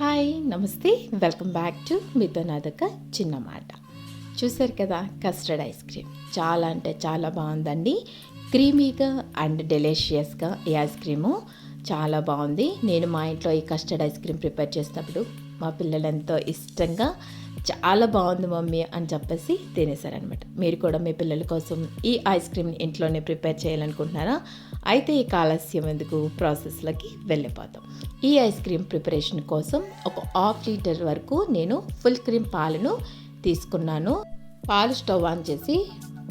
Hi నమస్తే. Welcome back to మీతో నాదొక చిన్న మాట. చూసారు కదా కస్టర్డ్ ఐస్ క్రీమ్. చాలా అంటే చాలా బాగుందండి. క్రీమీగా అండ్ డెలిషియస్గా ఈ ఐస్ క్రీము చాలా బాగుంది. నేను మా ఇంట్లో ఈ కస్టర్డ్ ఐస్ క్రీమ్ ప్రిపేర్ చేసినప్పుడు మా పిల్లలు ఎంతో ఇష్టంగా చాలా బాగుంది మమ్మీ అని చెప్పేసి తినేశారనమాట మీరు కూడా మీ పిల్లల కోసం ఈ ఐస్ క్రీమ్ని ఇంట్లోనే ప్రిపేర్ చేయాలనుకుంటున్నారా? అయితే ఈ కాలస్యం ఎందుకు ప్రాసెస్లోకి వెళ్ళిపోతాం. ఈ ఐస్ క్రీమ్ ప్రిపరేషన్ కోసం ఒక హాఫ్ లీటర్ వరకు నేను ఫుల్ క్రీమ్ పాలను తీసుకున్నాను. పాలు స్టవ్ ఆన్ చేసి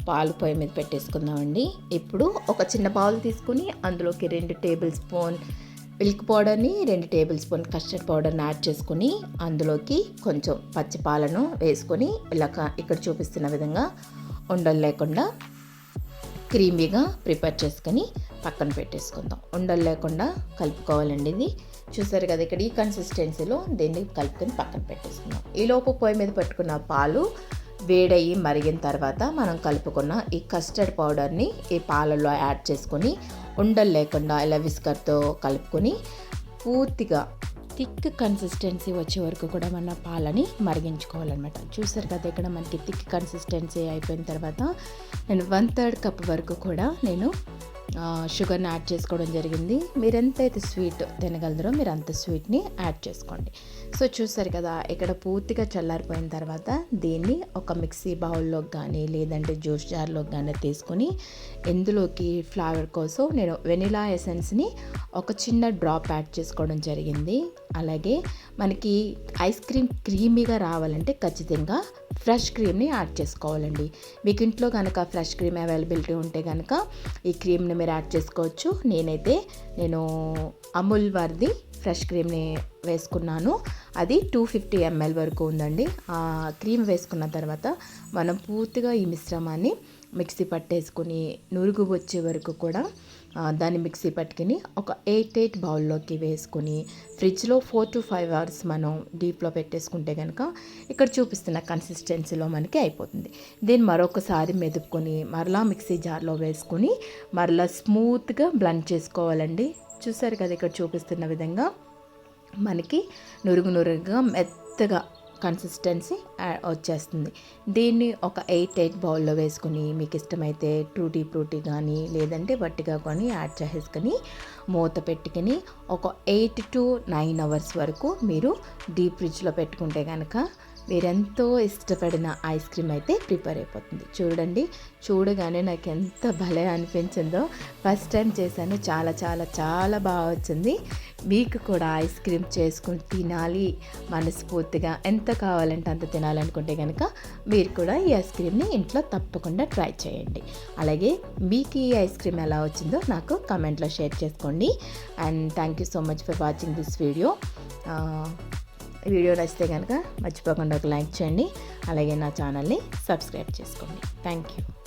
పాలు పొయ్యి మీద పెట్టేసుకుందామండి. ఇప్పుడు ఒక చిన్న బౌల్ తీసుకుని అందులోకి రెండు టేబుల్ స్పూన్ మిల్క్ పౌడర్ని రెండు టేబుల్ స్పూన్ కస్టర్డ్ పౌడర్ని యాడ్ చేసుకుని అందులోకి కొంచెం పచ్చి పాలను వేసుకొని ఇలా ఇక్కడ చూపిస్తున్న విధంగా ఉండలు లేకుండా క్రీమీగా ప్రిపేర్ చేసుకొని పక్కన పెట్టేసుకుందాం. ఉండలు లేకుండా కలుపుకోవాలండి ఇది. చూసారు కదా ఇక్కడ ఈ కన్సిస్టెన్సీలో దీన్ని కలుపుకొని పక్కన పెట్టేసుకుందాం. ఈ లోపు పొయ్యి మీద పెట్టుకున్న పాలు వేడయ్యి మరిగిన తర్వాత మనం కలుపుకున్న ఈ కస్టర్డ్ పౌడర్ని ఈ పాలలో యాడ్ చేసుకొని ఉండలు లేకుండా ఇలా విస్కర్తో కలుపుకొని పూర్తిగా థిక్ కన్సిస్టెన్సీ వచ్చే వరకు కూడా మన పాలని మరిగించుకోవాలన్నమాట. చూసారు కదా ఇక్కడ మనకి థిక్ కన్సిస్టెన్సీ అయిపోయిన తర్వాత నేను వన్ థర్డ్ కప్ వరకు కూడా నేను షుగర్ని యాడ్ చేసుకోవడం జరిగింది. మీరు ఎంతైతే స్వీట్ తినగలరో మీరు అంత స్వీట్ని యాడ్ చేసుకోండి. సో చూసారు కదా ఇక్కడ పూర్తిగా చల్లారిపోయిన తర్వాత దీన్ని ఒక మిక్సీ బౌల్లో కానీ లేదంటే జ్యూస్ జార్లోకి కానీ తీసుకొని ఇందులోకి ఫ్లేవర్ కోసం నేను వెనిలా ఎసెన్స్ని ఒక చిన్న డ్రాప్ యాడ్ చేసుకోవడం జరిగింది. అలాగే మనకి ఐస్ క్రీమ్ క్రీమీగా రావాలంటే ఖచ్చితంగా ఫ్రెష్ క్రీమ్ని యాడ్ చేసుకోవాలండి. మీకు ఇంట్లో కనుక ఫ్రెష్ క్రీమ్ అవైలబిలిటీ ఉంటే కనుక ఈ క్రీమ్ని మీరు యాడ్ చేసుకోవచ్చు. నేనైతే నేను అమూల్ వారిది ఫ్రెష్ క్రీమ్ని వేసుకున్నాను. అది టూ ఫిఫ్టీ ఎంఎల్ వరకు ఉందండి. ఆ క్రీమ్ వేసుకున్న తర్వాత మనం పూర్తిగా ఈ మిశ్రమాన్ని మిక్సీ పట్టేసుకుని నురుగు వచ్చే వరకు కూడా దాన్ని మిక్సీ పట్టుకుని ఒక ఎయిట్ ఎయిట్ బౌల్లోకి వేసుకొని ఫ్రిడ్జ్లో ఫోర్ టు ఫైవ్ అవర్స్ మనం డీప్లో పెట్టేసుకుంటే కనుక ఇక్కడ చూపిస్తున్న కన్సిస్టెన్సీలో మనకి అయిపోతుంది. దీన్ని మరొకసారి మెదుపుకొని మరలా మిక్సీ జార్లో వేసుకొని మరలా స్మూత్గా బ్లండ్ చేసుకోవాలండి. చూసారు కదా ఇక్కడ చూపిస్తున్న విధంగా మనకి నురుగు నురుగుగా మెత్తగా కన్సిస్టెన్సీ uh, వచ్చేస్తుంది. దీన్ని ఒక ఎయిట్ ఎయిట్ బౌల్లో వేసుకుని మీకు ఇష్టమైతే టూటీ ఫ్రూటీ కానీ లేదంటే వట్టిగా కానీ యాడ్ చేసేసుకొని మూత పెట్టుకుని ఒక ఎయిట్ టు నైన్ అవర్స్ వరకు మీరు డీప్ ఫ్రిడ్జ్లో పెట్టుకుంటే కనుక మీరెంతో ఇష్టపడిన ఐస్ క్రీమ్ అయితే ప్రిపేర్ అయిపోతుంది. చూడండి చూడగానే నాకు ఎంత భలే అనిపించిందో. ఫస్ట్ టైం చేశాను చాలా చాలా చాలా బాగా వచ్చింది. మీకు కూడా ఐస్ క్రీమ్ చేసుకుని తినాలి మనస్ఫూర్తిగా. ఎంత కావాలంటే అంత తినాలనుకుంటే కనుక మీరు కూడా ఈ ఐస్ క్రీమ్ని ఇంట్లో తప్పకుండా ట్రై చేయండి. అలాగే మీకు ఈ ఐస్ క్రీమ్ ఎలా వచ్చిందో నాకు కమెంట్లో షేర్ చేసుకోండి. And thank you so much for watching this video. Video నచ్చితే కనుక మర్చిపోకుండా ఒక లైక్ చేయండి. అలాగే నా ఛానల్ని సబ్స్క్రైబ్ చేసుకోండి. Thank you.